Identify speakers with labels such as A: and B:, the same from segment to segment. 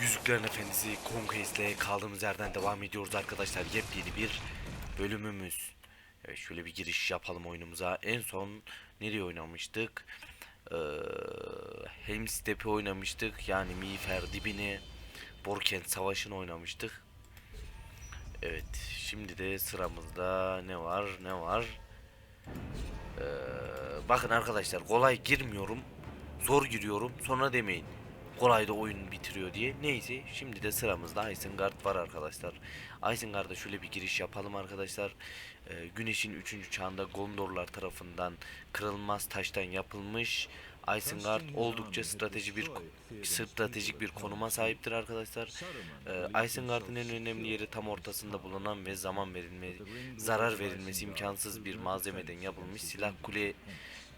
A: Yüzüklerin Efendisi Conquest'le kaldığımız yerden devam ediyoruz arkadaşlar. Yepyeni bir bölümümüz. Evet şöyle bir giriş yapalım oyunumuza. En son nereye oynamıştık? Ee, Helmstep'e oynamıştık. Yani Miğfer dibini Borkent Savaşı'nı oynamıştık. Evet şimdi de sıramızda ne var ne var? Ee, bakın arkadaşlar kolay girmiyorum. Zor giriyorum. Sonra demeyin. Kolay da oyun bitiriyor diye. Neyse şimdi de sıramızda Isengard var arkadaşlar. Isengard'a şöyle bir giriş yapalım arkadaşlar. Ee, Güneşin 3. çağında Gondorlar tarafından kırılmaz taştan yapılmış. Isengard oldukça strateji bir stratejik bir konuma sahiptir arkadaşlar. Ee, Isengard'ın en önemli yeri tam ortasında bulunan ve zaman verilme, zarar verilmesi imkansız bir malzemeden yapılmış silah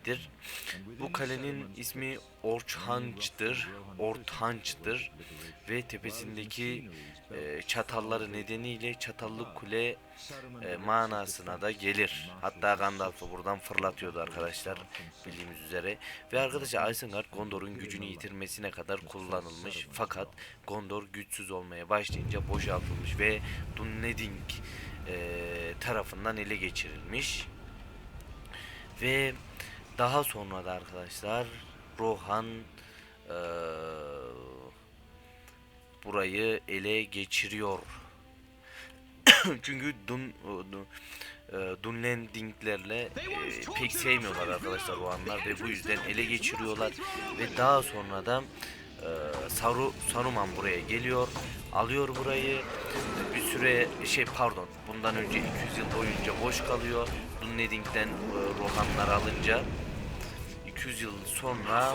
A: kuledir. Bu kalenin ismi Orçhanç'tır, Ortanç'tır ve tepesindeki e, çatalları nedeniyle çatallı kule e, manasına da gelir. Hatta Gandalf'ı buradan fırlatıyordu arkadaşlar bildiğimiz üzere. Ve arkadaşlar Isengard Gondor'un gücünü yitirmesine kadar kullanılmış. Fakat Gondor güçsüz olmaya başlayınca boşaltılmış ve Duneding e, tarafından ele geçirilmiş. Ve daha sonra da arkadaşlar Rohan eee, burayı ele geçiriyor. Çünkü Dun, Dun eee, Dunlendinglerle eee, pek sevmiyorlar arkadaşlar Rohanlar ve bu yüzden ele geçiriyorlar ve daha sonra da eee, Saru Saruman buraya geliyor, alıyor burayı. Bir süre şey pardon, bundan önce 200 yıl boyunca boş kalıyor. Dunlending'den eee, Rohanlar alınca 200 yıl sonra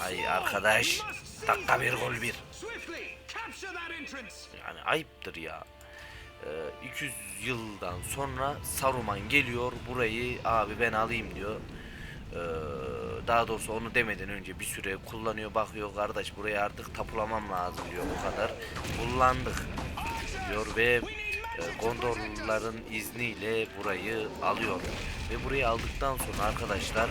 A: ay arkadaş dakika bir gol bir yani ayıptır ya. Ee, 200 yıldan sonra Saruman geliyor burayı abi ben alayım diyor. Ee, daha doğrusu onu demeden önce bir süre kullanıyor bakıyor kardeş buraya artık tapulamam lazım diyor bu kadar kullandık diyor ve e, Gondorluların izniyle burayı alıyor ve burayı aldıktan sonra arkadaşlar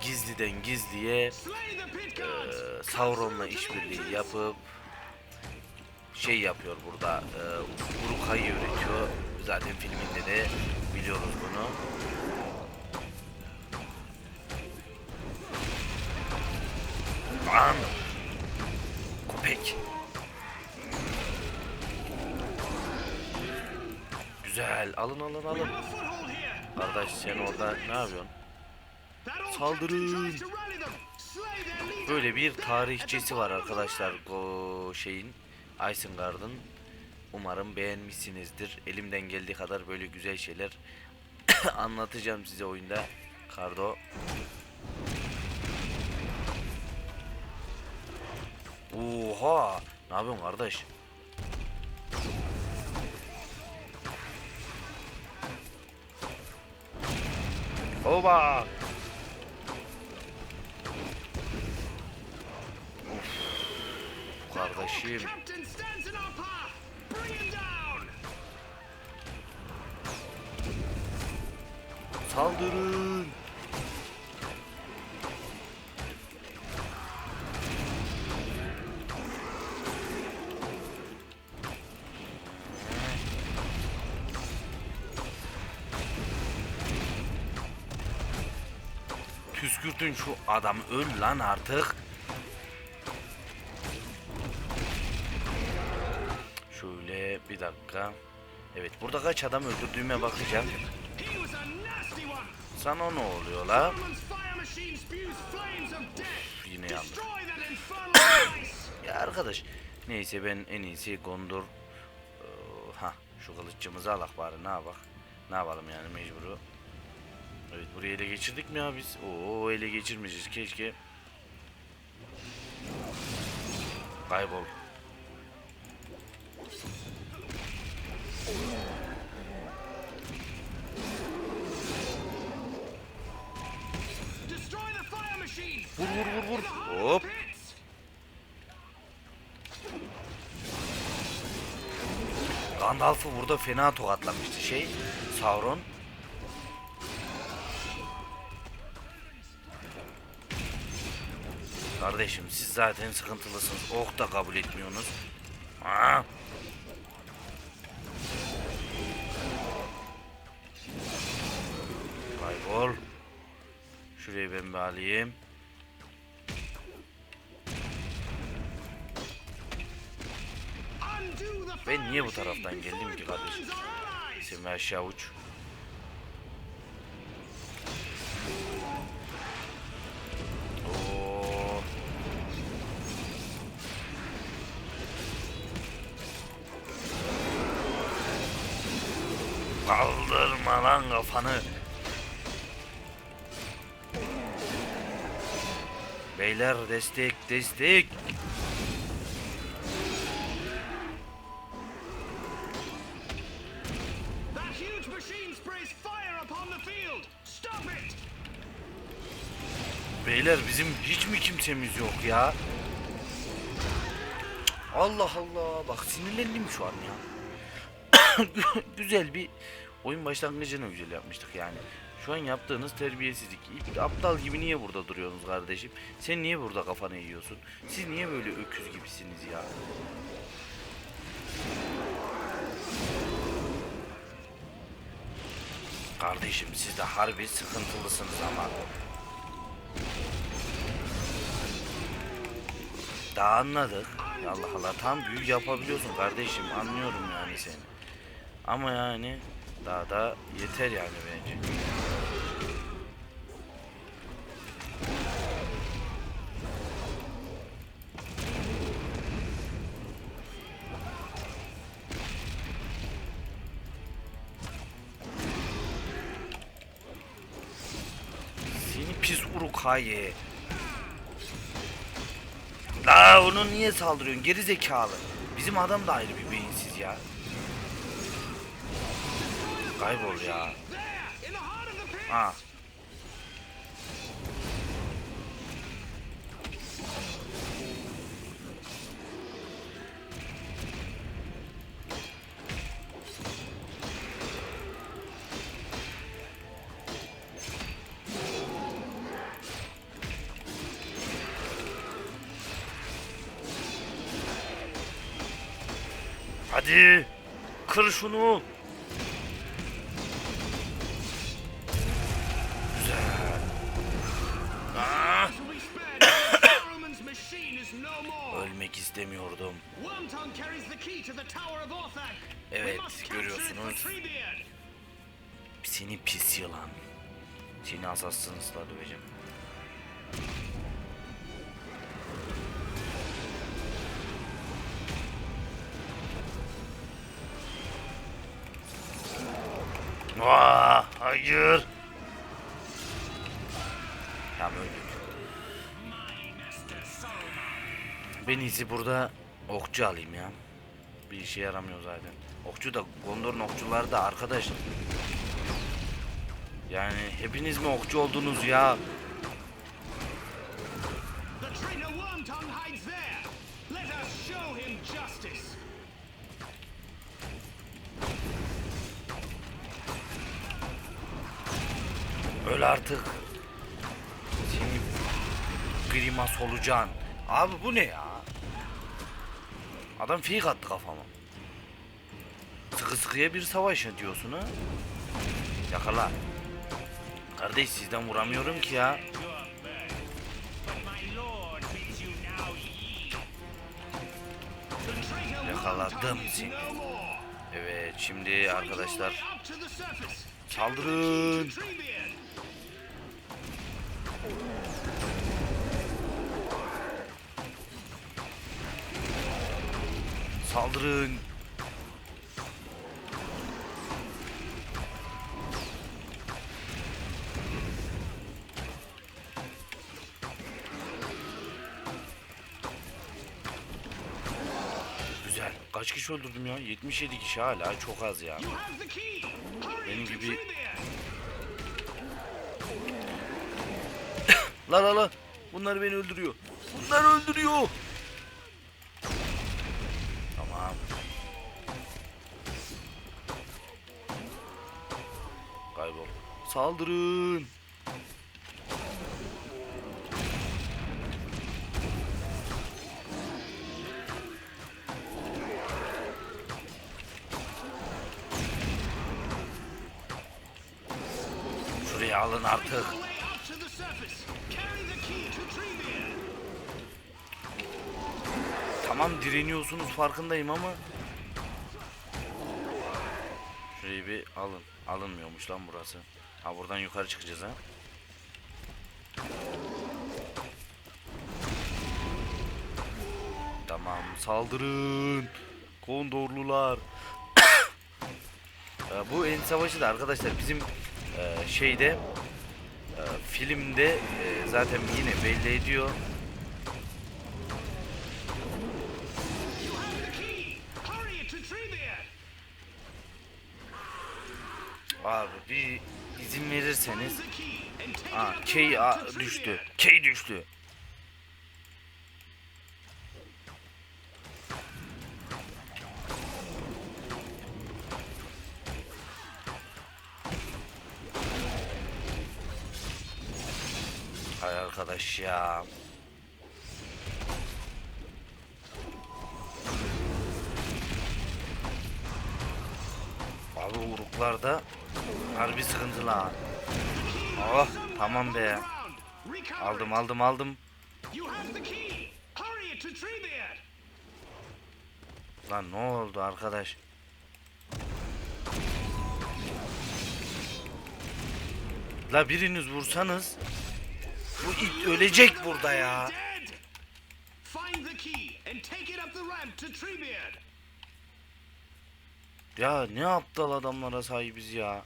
A: gizliden gizliye e! Sauron'la işbirliği yapıp şey yapıyor burada e, Uruk-hai üretiyor zaten filminde de biliyoruz bunu Lan! Köpek Güzel alın alın alın! Kardeş sen orada ne yapıyorsun?
B: Leader!
A: Böyle bir tarihçesi var arkadaşlar o şeyin Isengard'ın. Umarım beğenmişsinizdir. Elimden geldiği kadar böyle güzel şeyler anlatacağım size oyunda. Kardo. Oha! Ne yapıyorsun kardeş? Oba!
B: Down!
A: Saldırın. Püskürtün şu adam öl lan artık. Dakika. Evet burada kaç adam öldürdüğüme bakacağım. Sana ne oluyor la?
B: Of!
A: Yine
B: device!
A: Ya arkadaş neyse ben en iyisi Gondor ha şu kılıççımızı alak bari ne yapak ne yapalım yani mecburu Evet burayı ele geçirdik mi ya biz Oo ele geçirmeyeceğiz keşke Kaybol Vur vur vur vur Hop! Gandalf'ı burada fena tokatlamıştı şey Sauron Kardeşim siz zaten sıkıntılısınız. Ok da kabul etmiyorsunuz. Aa. Kaybol. Şurayı ben bir alayım. Ben niye bu taraftan geldim ki kardeşim? Sen aşağı uç. Kaldırma lan kafanı. Beyler destek destek. Beyler bizim hiç mi kimsemiz yok ya? Allah Allah bak sinirlendim şu an ya. güzel bir oyun başlangıcını güzel yapmıştık yani. Şu an yaptığınız terbiyesizlik. İlk aptal gibi niye burada duruyorsunuz kardeşim? Sen niye burada kafanı yiyorsun? Siz niye böyle öküz gibisiniz ya? Kardeşim siz de harbi sıkıntılısınız ama. Daha anladık. Allah Allah tam büyük yapabiliyorsun kardeşim anlıyorum yani seni. Ama yani daha da yeter yani bence. Urukaye. La onu niye saldırıyorsun geri zekalı. Bizim adam da ayrı bir beyinsiz ya. Kaybol ya. Ha. Hadi kır şunu. Güzel. Ah, ölmek istemiyordum. Evet, görüyorsunuz. Seni pis yılan. Seni asassınızla döveceğim. Aa, hayır. Tamam öldük. Ben iyisi burada okçu alayım ya. Bir işe yaramıyor zaten. Okçu da Gondor'un okçuları da arkadaş. Yani hepiniz mi okçu oldunuz ya? Öl artık. Seni grima solucan. Abi bu ne ya? Adam fake attı kafama. Sıkı sıkıya bir savaş diyorsun ha? Yakala. Kardeş sizden vuramıyorum ki ya. Yakaladım seni. Evet şimdi arkadaşlar. Saldırın. Saldırın. Güzel. Kaç kişi öldürdüm ya? 77 kişi hala çok az ya. Benim gibi-. La la la. Bunlar beni öldürüyor. Bunlar öldürüyor. Saldırın. Şuraya alın artık. Tamam direniyorsunuz farkındayım ama Şurayı bir alın Alınmıyormuş lan burası Ha buradan yukarı çıkacağız ha. Tamam saldırın. Kondorlular. Ee, Bu en savaşı da arkadaşlar bizim e, şeyde e, filmde e, zaten yine belli ediyor. Abi bir izin verirseniz. Aa,
B: ramp
A: a- düştü. Key düştü. Hay arkadaş ya. Abi uruklarda harbi sıkıntılı ha. Oh tamam be. Aldım aldım aldım. Lan ne oldu arkadaş? La biriniz vursanız bu it ölecek burada ya. Ya ne aptal adamlara sahibiz ya.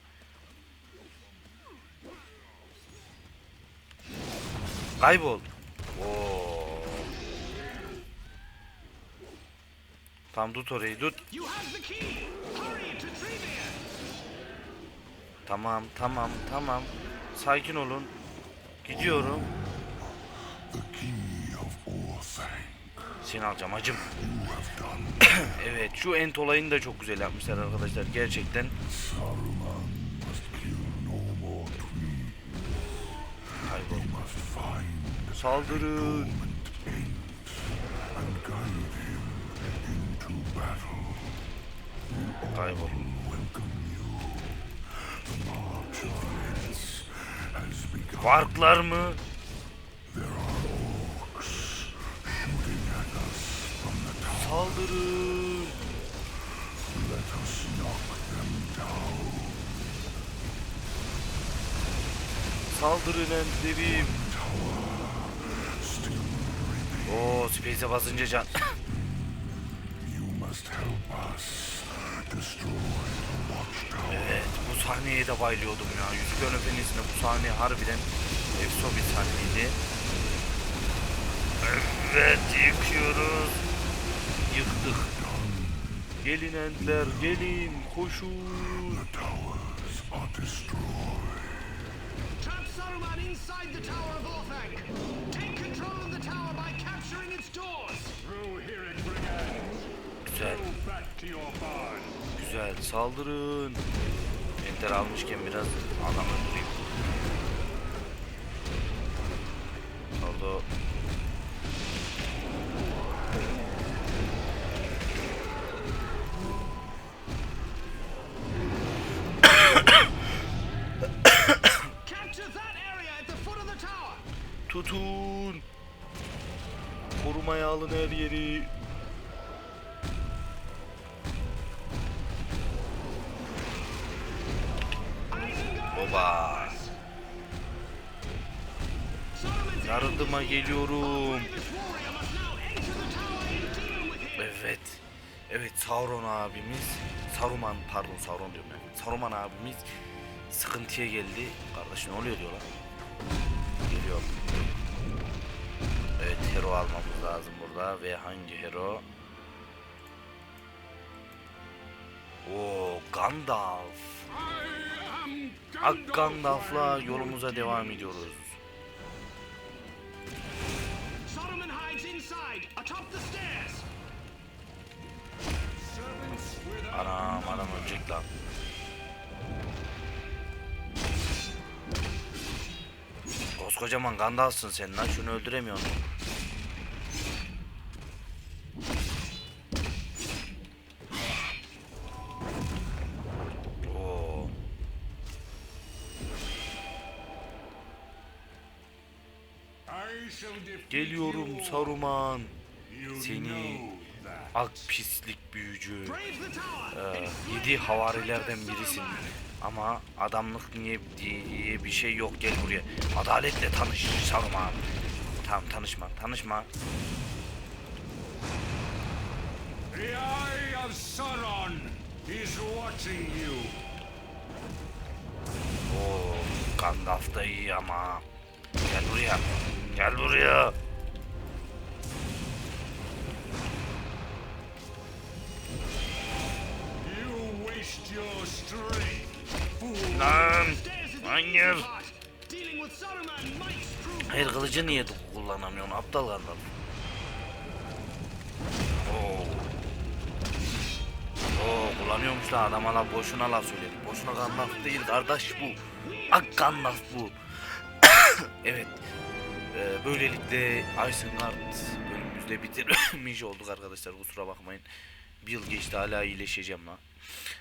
A: Kaybol. Oo. Tam tut orayı tut. Tamam tamam tamam. Sakin olun. Gidiyorum. Seni alacağım
C: done.
A: Evet şu ent olayını da çok güzel yapmışlar arkadaşlar. Gerçekten.
C: Saruman must kill no
A: Saldırın.
C: Let us knock them down.
A: Saldırın
C: breathing.
A: Oo space'e basınca can. Evet bu sahneye de bayılıyordum ya. Yüzüklerin Efendisi'nde bu sahne harbiden efso bir sahneydi. Evet yıkıyoruz. Yıktık. Gelin entler gelin koşun.
C: The towers are destroyed.
B: Trap Saruman inside
A: alın her yeri. Oba. Yardıma geliyorum. Evet. Evet Sauron abimiz. Saruman pardon Sauron diyorum ben. Saruman abimiz sıkıntıya geldi. Kardeş ne oluyor diyorlar. Geliyor. Evet hero almamız lazım burada ve hangi hero? Oo Gandalf. Ak Gandalf'la yolumuza devam ediyoruz. Anam adam ölecek lan. Koskocaman Gandalf'sın sen lan şunu öldüremiyorsun. Geliyorum. Saruman. Seni ak pislik büyücü. Ee, yedi havarilerden birisin. Ama adamlık niye diye bir şey yok gel buraya. Adaletle tanış Saruman. Tamam tanışma tanışma.
D: The eye of Sauron is watching you.
A: Oo, Gandalf da iyi ama. Gel buraya. Gel buraya. Lan. Hayır. Hayır kılıcı niye kullanamıyorsun aptal Gandalf? Oo. Oo kullanıyormuş da adama la boşuna laf söyledik. Boşuna Gandalf değil kardeş bu. Ak Gandalf bu. evet. Ee, böylelikle Isengard bölümümüzde bitirmiş olduk arkadaşlar kusura bakmayın. Bir yıl geçti hala iyileşeceğim lan.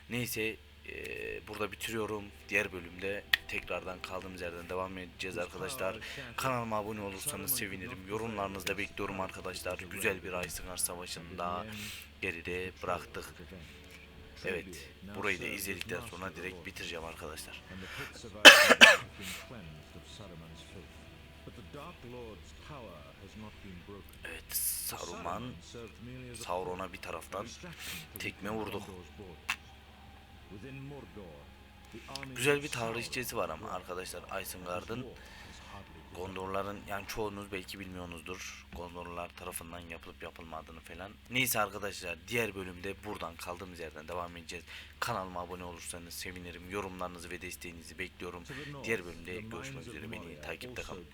A: Neyse ee, burada bitiriyorum. Diğer bölümde tekrardan kaldığımız yerden devam edeceğiz arkadaşlar. Kanalıma abone olursanız sevinirim. Yorumlarınızı da bekliyorum arkadaşlar. Güzel bir Isengard Savaşı'nı daha geride bıraktık. Evet, burayı da izledikten sonra direkt bitireceğim arkadaşlar. Evet, Saruman Sauron'a bir taraftan tekme
E: armies
A: Güzel bir tarihçesi var ama arkadaşlar Isengard'ın. Gondorların yani çoğunuz belki bilmiyorsunuzdur. Gondorlar tarafından yapılıp yapılmadığını falan. Neyse arkadaşlar diğer bölümde buradan kaldığımız yerden devam edeceğiz. Kanalıma abone olursanız sevinirim. Yorumlarınızı ve desteğinizi bekliyorum. Diğer bölümde görüşmek üzere. Beni takipte kalın.